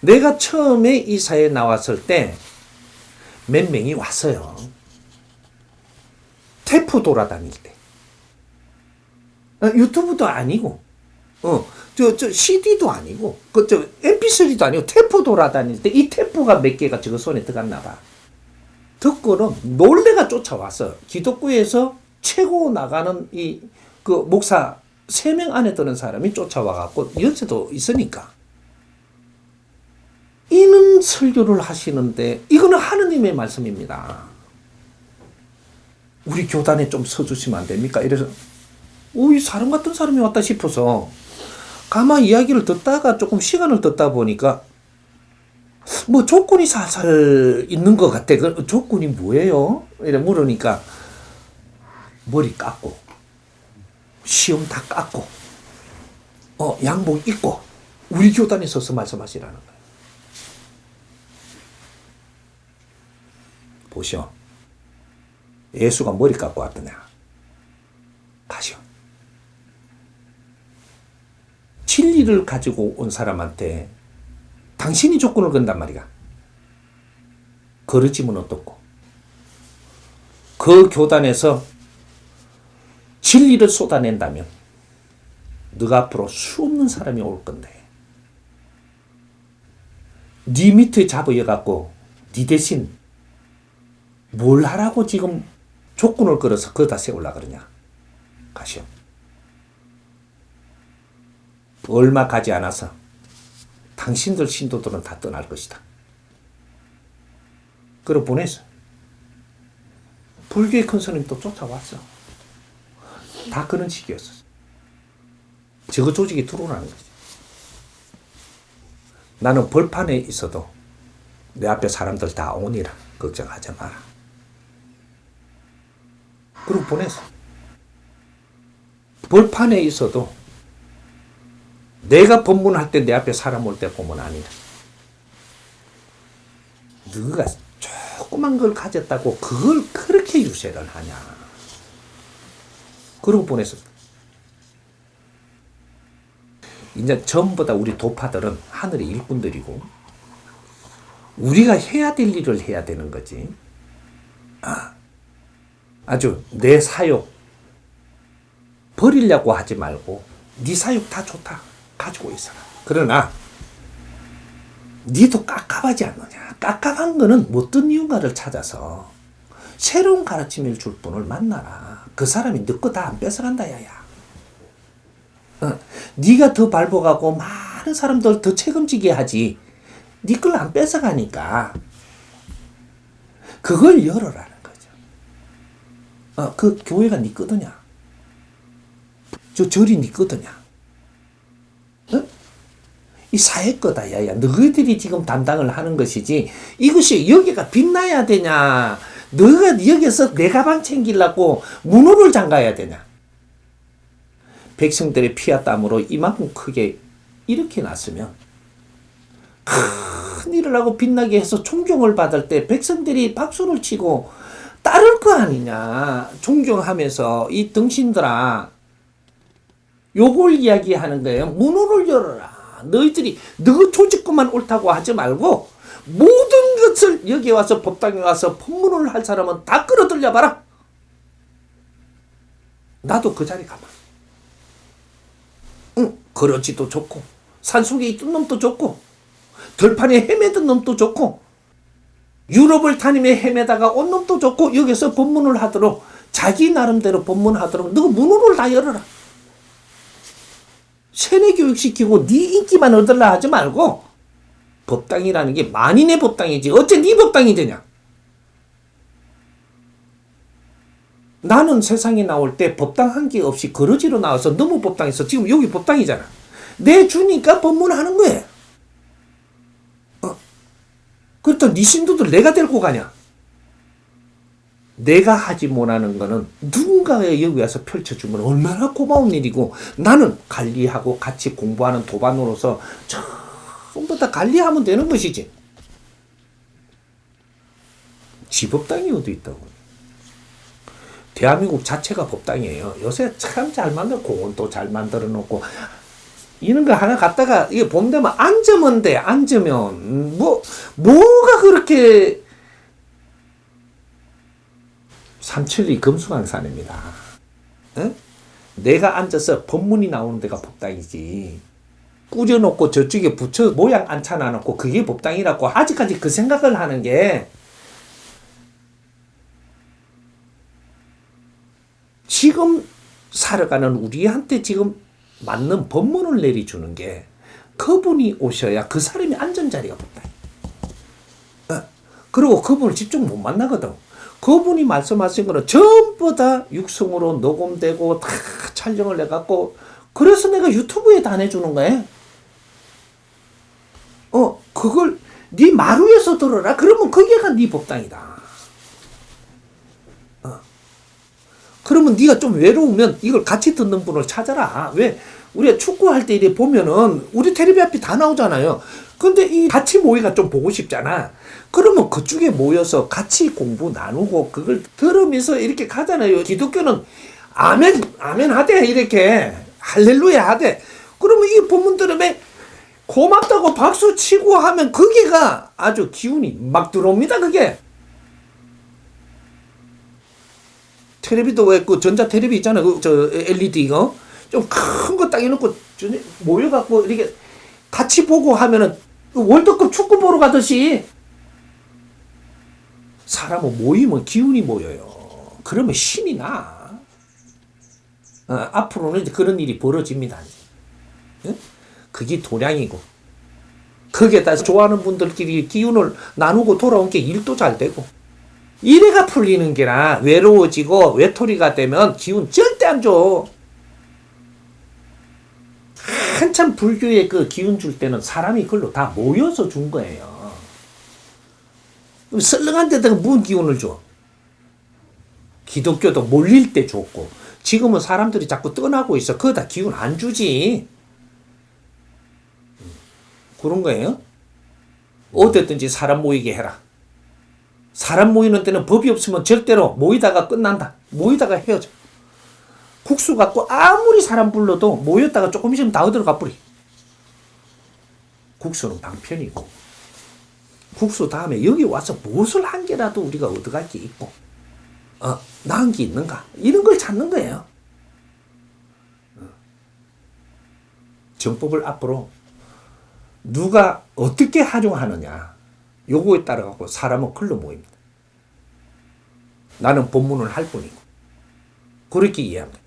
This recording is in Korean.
내가 처음에 이 사회에 나왔을 때 몇 명이 왔어요. 테프 돌아다닐 때. 어, 유튜브도 아니고, 어, 저, 저, CD도 아니고, 그, 저, MP3도 아니고, 테프 돌아다닐 때, 이 테프가 몇 개가 저거 손에 들어갔나 봐. 듣고는 놀래가 쫓아왔어. 기독교에서 최고 나가는 이, 그, 목사 세 명 안에 드는 사람이 쫓아와갖고, 연세도 있으니까. 설교를 하시는데, 이거는 하느님의 말씀입니다. 우리 교단에 좀 서주시면 안 됩니까? 이래서, 오, 이 사람 같은 사람이 왔다 싶어서, 가만 이야기를 듣다가 조금 시간을 듣다 보니까, 뭐 조건이 살살 있는 것 같아. 그 조건이 뭐예요? 이래 물으니까, 머리 깎고, 시험 다 깎고, 어, 양복 입고, 우리 교단에 서서 말씀하시라는 거예요. 보시오. 예수가 머리 깎고 왔더냐. 가시오. 진리를 가지고 온 사람한테 당신이 조건을 건단 말이야. 거르짐은 어떻고. 그 교단에서 진리를 쏟아낸다면 너가 앞으로 수없는 사람이 올 건데 네 밑에 잡아여갖고 네 대신 뭘 하라고 지금 조건을 걸어서 그다 세우려 그러냐. 가시오. 얼마 가지 않아서 당신들 신도들은 다 떠날 것이다. 그러 보냈어. 불교의 큰 스님 또 쫓아왔어. 다 그런 식이었어. 저거 조직이 들어오라는 거지. 나는 벌판에 있어도 내 앞에 사람들 다 오니라. 걱정하지 마라. 그리고 보냈어. 벌판에 있어도 내가 법문할 때 내 앞에 사람 올 때 보면 아니라. 너가 조그만 걸 가졌다고 그걸 그렇게 유세를 하냐. 그러고 보냈어. 이제 전부 다 우리 도파들은 하늘의 일꾼들이고 우리가 해야 될 일을 해야 되는 거지. 아, 아주 내 사욕 버리려고 하지 말고 네 사욕 다 좋다 가지고 있어라. 그러나 니도 깝깝하지 않느냐? 깝깝한 거는 어떤 이유가를 찾아서 새로운 가르침을 줄 분을 만나라. 그 사람이 너거 다 안 뺏어간다 야야. 어, 네가 더 밟아가고 많은 사람들 더 책임지게 하지. 네 걸 안 뺏어가니까 그걸 열어라 어, 그 교회가 네 거더냐? 저 절이 네 거더냐? 어? 이 사회 거다, 야 야. 너희들이 지금 담당을 하는 것이지. 이것이 여기가 빛나야 되냐? 너가 여기서 내 가방 챙기려고 문호를 잠가야 되냐? 백성들의 피와 땀으로 이만큼 크게 이렇게 났으면 큰 일을 하고 빛나게 해서 존경을 받을 때 백성들이 박수를 치고 따를 거 아니냐. 존경하면서 이 등신들아 요걸 이야기하는 거예요. 문호를 열어라. 너희들이 너 조직구만 옳다고 하지 말고 모든 것을 여기 와서 법당에 와서 법문을 할 사람은 다 끌어들여 봐라. 나도 그 자리 가만. 응, 그러지도 좋고 산속에 있던 놈도 좋고 들판에 헤매던 놈도 좋고 유럽을 다니며 헤매다가 온 놈도 좋고 여기서 법문을 하도록 자기 나름대로 법문하도록 너 문호를 다 열어라. 세뇌 교육시키고 네 인기만 얻으려 하지 말고 법당이라는 게 만인의 법당이지 어째 네 법당이 되냐 나는 세상에 나올 때 법당 한 개 없이 거러지로 나와서 너무 법당에서 지금 여기 법당이잖아 내 주니까 법문하는 거야 어? 그렇다 네 신도들 내가 데리고 가냐 내가 하지 못하는 거는 누군가가 여기 와서 펼쳐주면 얼마나 고마운 일이고 나는 관리하고 같이 공부하는 도반으로서 전부 다 관리하면 되는 것이지. 지법당이 어디 있다고. 대한민국 자체가 법당이에요. 요새 참 잘 만들어 공원도 잘 만들어 놓고 이런 거 하나 갖다가 이게 봄 되면 앉으면 돼. 앉으면 뭐 뭐가 그렇게 삼천리 금수강산입니다. 응? 내가 앉아서 법문이 나오는 데가 법당이지. 꾸려놓고 저쪽에 붙여 모양 안 차놔놓고 그게 법당이라고 아직까지 그 생각을 하는 게 지금 살아가는 우리한테 지금 맞는 법문을 내려주는 게 그분이 오셔야 그 사람이 앉은 자리가 법당. 어, 그리고 그분을 집중 못 만나거든. 그분이 말씀하신 거는 전부 다 육성으로 녹음되고 다 촬영을 해갖고 그래서 내가 유튜브에 다 내주는 거야. 어, 그걸 네 마루에서 들어라. 그러면 그게가 네 법당이다. 어. 그러면 네가 좀 외로우면 이걸 같이 듣는 분을 찾아라. 왜? 우리가 축구할 때 이래 보면은 우리 텔레비 앞에 다 나오잖아요. 근데 이 같이 모이가 좀 보고 싶잖아. 그러면 그쪽에 모여서 같이 공부 나누고 그걸 들으면서 이렇게 가잖아요. 기독교는 아멘, 아멘 하대. 이렇게. 할렐루야 하대. 그러면 이 본문 들으면 고맙다고 박수 치고 하면 그게가 아주 기운이 막 들어옵니다. 그게. 텔레비도 왜 그 전자 텔레비 있잖아. 그저 LED 이거 좀 큰 거 딱 해놓고 모여갖고 이렇게 같이 보고 하면은 그 월드컵 축구 보러 가듯이 사람은 모이면 기운이 모여요. 그러면 신이 나. 어, 앞으로는 이제 그런 일이 벌어집니다. 예? 그게 도량이고. 거기에다 좋아하는 분들끼리 기운을 나누고 돌아온 게 일도 잘 되고. 이래가 풀리는 게라 외로워지고 외톨이가 되면 기운 절대 안 줘. 한참 불교의 그 기운 줄 때는 사람이 글로 다 모여서 준 거예요. 썰렁한 데다가 무슨 기운을 줘? 기독교도 몰릴 때 줬고, 지금은 사람들이 자꾸 떠나고 있어. 그거 다 기운 안 주지. 그런 거예요. 어쨌든지 사람 모이게 해라. 사람 모이는 때는 법이 없으면 절대로 모이다가 끝난다. 모이다가 헤어져. 국수 갖고 아무리 사람 불러도 모였다가 조금 있으면 다 어디로 가버리. 국수는 방편이고 국수 다음에 여기 와서 무엇을 한 개라도 우리가 얻어갈 게 있고 어, 나은 게 있는가 이런 걸 찾는 거예요. 어. 정법을 앞으로 누가 어떻게 활용하느냐 요거에 따라 갖고 사람은 글로 모입니다. 나는 본문을 할 뿐이고 그렇게 이해합니다.